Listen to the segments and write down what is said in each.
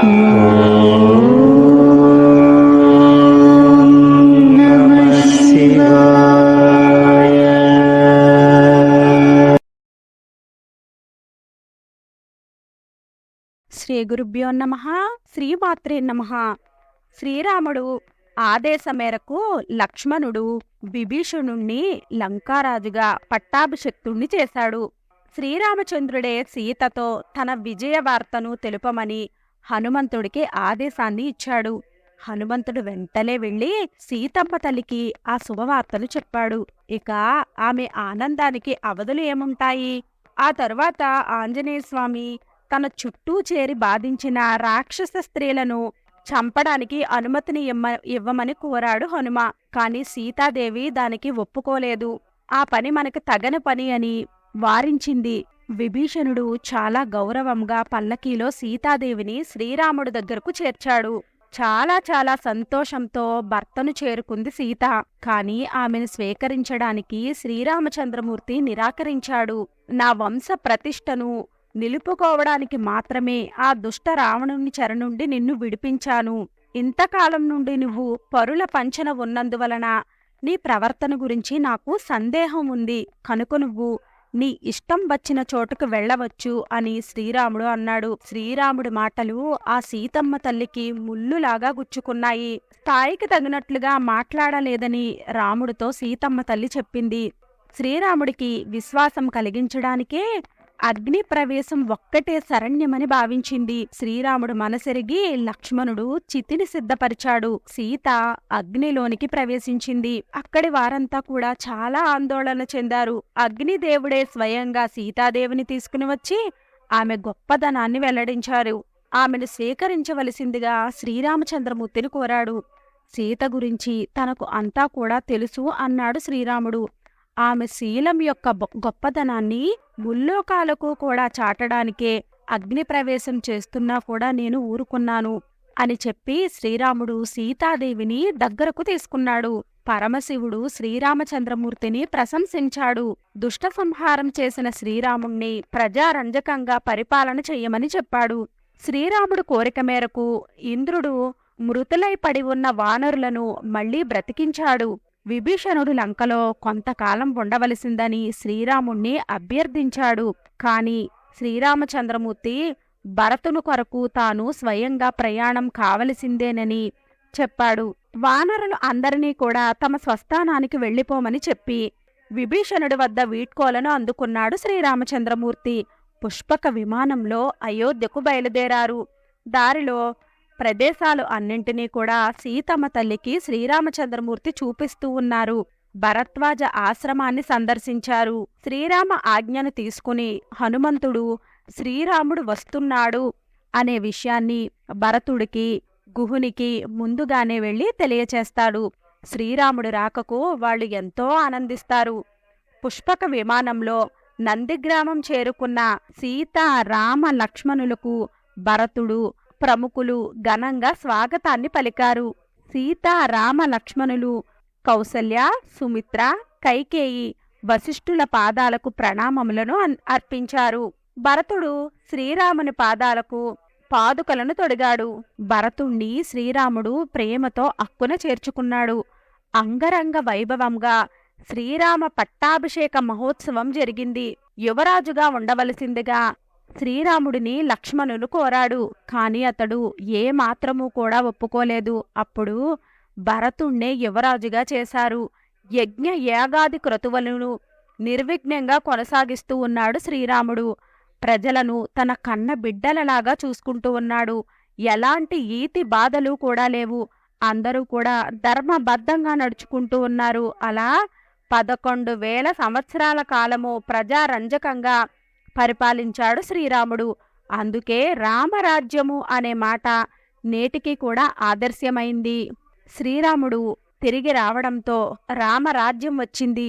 శ్రీ గురుభ్యో నమ శ్రీమాత్రే నమ. శ్రీరాముడు ఆదేశ మేరకు లక్ష్మణుడు విభీషణుణ్ణి లంకారాజుగా పట్టాభిషక్తుణ్ణి చేశాడు. శ్రీరామచంద్రుడే సీతతో తన విజయ వార్తను తెలుపమని హనుమంతుడికి ఆదేశాన్ని ఇచ్చాడు. హనుమంతుడు వెంటనే వెళ్ళి సీతమ్మ తల్లికి ఆ శుభవార్తలు చెప్పాడు. ఇక ఆమె ఆనందానికి అవధులు ఏముంటాయి? ఆ తరువాత ఆంజనేయ స్వామి తన చుట్టూ చేరి బాధించిన రాక్షస స్త్రీలను చంపడానికి అనుమతిని ఇమ్మ ఇవ్వమని కోరాడు హనుమ. కాని సీతాదేవి దానికి ఒప్పుకోలేదు. ఆ పని మనకు తగని పని అని వారించింది. విభీషణుడు చాలా గౌరవంగా పల్లకీలో సీతాదేవిని శ్రీరాముడి దగ్గరకు చేర్చాడు. చాలా చాలా సంతోషంతో భర్తను చేరుకుంది సీత. కాని ఆమెను స్వీకరించడానికి శ్రీరామచంద్రమూర్తి నిరాకరించాడు. నా వంశ ప్రతిష్టను నిలుపుకోవడానికి మాత్రమే ఆ దుష్ట రావణుని చెర నుండి నిన్ను విడిపించాను. ఇంతకాలం నుండి నువ్వు పరుల పంచన ఉన్నందువలన నీ ప్రవర్తన గురించి నాకు సందేహం ఉంది. కనుక నువ్వు నీ ఇష్టం వచ్చిన చోటుకు వెళ్ళవచ్చు అని శ్రీరాముడు అన్నాడు. శ్రీరాముడి మాటలు ఆ సీతమ్మ తల్లికి ముల్లులాగా గుచ్చుకున్నాయి. స్థాయికి తగినట్లుగా మాట్లాడలేదని రాముడితో సీతమ్మ తల్లి చెప్పింది. శ్రీరాముడికి విశ్వాసం కలిగించడానికే అగ్ని ప్రవేశం ఒక్కటే శరణ్యమని భావించింది. శ్రీరాముడు మనసెరిగి లక్ష్మణుడు చితిని సిద్ధపరిచాడు. సీత అగ్నిలోనికి ప్రవేశించింది. అక్కడి వారంతా కూడా చాలా ఆందోళన చెందారు. అగ్నిదేవుడే స్వయంగా సీతాదేవిని తీసుకుని వచ్చి ఆమె గొప్పదనాన్ని వెల్లడించారు. ఆమెను స్వీకరించవలసిందిగా శ్రీరామచంద్రమూర్తిని కోరాడు. సీత గురించి తనకు అంతా కూడా తెలుసు అన్నాడు శ్రీరాముడు. ఆమె శీలం యొక్క గొప్పతనాన్ని గొప్పదనాన్ని ముల్లోకాలకు కూడా చాటడానికే అగ్ని ప్రవేశం చేస్తున్నా కూడా నేను ఊరుకున్నాను అని చెప్పి శ్రీరాముడు సీతాదేవిని దగ్గరకు తీసుకున్నాడు. పరమశివుడు శ్రీరామచంద్రమూర్తిని ప్రశంసించాడు. దుష్ట సంహారం చేసిన శ్రీరాముణ్ణి ప్రజారంజకంగా పరిపాలన చెయ్యమని చెప్పాడు. శ్రీరాముడు కోరిక మేరకు ఇంద్రుడు మృతులై పడి ఉన్న వానరులను మళ్ళీ బ్రతికించాడు. విభీషణుడు లంకలో కొంతకాలం ఉండవలసిందని శ్రీరాముణ్ణి అభ్యర్థించాడు. కాని శ్రీరామచంద్రమూర్తి భరతును కొరకు తాను స్వయంగా ప్రయాణం కావలసిందేనని చెప్పాడు. వానరులు అందరినీ కూడా తమ స్వస్థానానికి వెళ్ళిపోమని చెప్పి విభీషణుడి వద్ద వీడ్కోలను అందుకున్నాడు శ్రీరామచంద్రమూర్తి. పుష్పక విమానంలో అయోధ్యకు బయలుదేరారు. దారిలో ప్రదేశాలు అన్నింటినీ కూడా సీతమ్మ తల్లికి శ్రీరామచంద్రమూర్తి చూపిస్తూ ఉన్నారు. భరద్వాజ ఆశ్రమాన్ని సందర్శించారు. శ్రీరామ ఆజ్ఞను తీసుకుని హనుమంతుడు శ్రీరాముడు వస్తున్నాడు అనే విషయాన్ని భరతుడికి గుహునికి ముందుగానే వెళ్ళి తెలియచేస్తాడు. శ్రీరాముడు రాకకు వాళ్ళు ఎంతో ఆనందిస్తారు. పుష్పక విమానంలో నందిగ్రామం చేరుకున్న సీత రామ లక్ష్మణులకు భరతుడు ప్రముఖులు ఘనంగా స్వాగతాన్ని పలికారు. సీత రామ లక్ష్మణులు కౌసల్య సుమిత్ర కైకేయి వశిష్ఠుల పాదాలకు ప్రణామములను అన్- అర్పించారు. భరతుడు శ్రీరాముని పాదాలకు పాదుకలను తొడిగాడు. భరతుణ్ణి శ్రీరాముడు ప్రేమతో అక్కున చేర్చుకున్నాడు. అంగరంగ వైభవంగా శ్రీరామ పట్టాభిషేక మహోత్సవం జరిగింది. యువరాజుగా ఉండవలసిందిగా శ్రీరాముడిని లక్ష్మణులు కోరాడు. కాని అతడు ఏ మాత్రమూ కూడా ఒప్పుకోలేదు. అప్పుడు భరతుణ్ణే యువరాజుగా చేశారు. యజ్ఞ యాగాది క్రతువులను నిర్విఘ్నంగా కొనసాగిస్తూ ఉన్నాడు శ్రీరాముడు. ప్రజలను తన కన్న బిడ్డలలాగా చూసుకుంటూ ఉన్నాడు. ఎలాంటి ఈతి బాధలు కూడా లేవు. అందరూ కూడా ధర్మబద్ధంగా నడుచుకుంటూ ఉన్నారు. అలా పదకొండు వేల సంవత్సరాల కాలము ప్రజారంజకంగా పరిపాలించాడు శ్రీరాముడు. అందుకే రామరాజ్యము అనే మాట నేటికి కూడా ఆదర్శమైంది శ్రీరాముడు తిరిగి రావడంతో రామరాజ్యం వచ్చింది.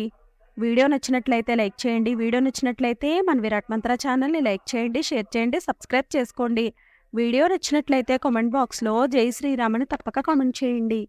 వీడియో నచ్చినట్లయితే లైక్ చేయండి. వీడియో నచ్చినట్లయితే మన విరాట్ మంత్ర ఛానల్ని లైక్ చేయండి షేర్ చేయండి సబ్స్క్రైబ్ చేసుకోండి. వీడియో నచ్చినట్లయితే కామెంట్ బాక్స్లో జై శ్రీరామని తప్పక కామెంట్ చేయండి.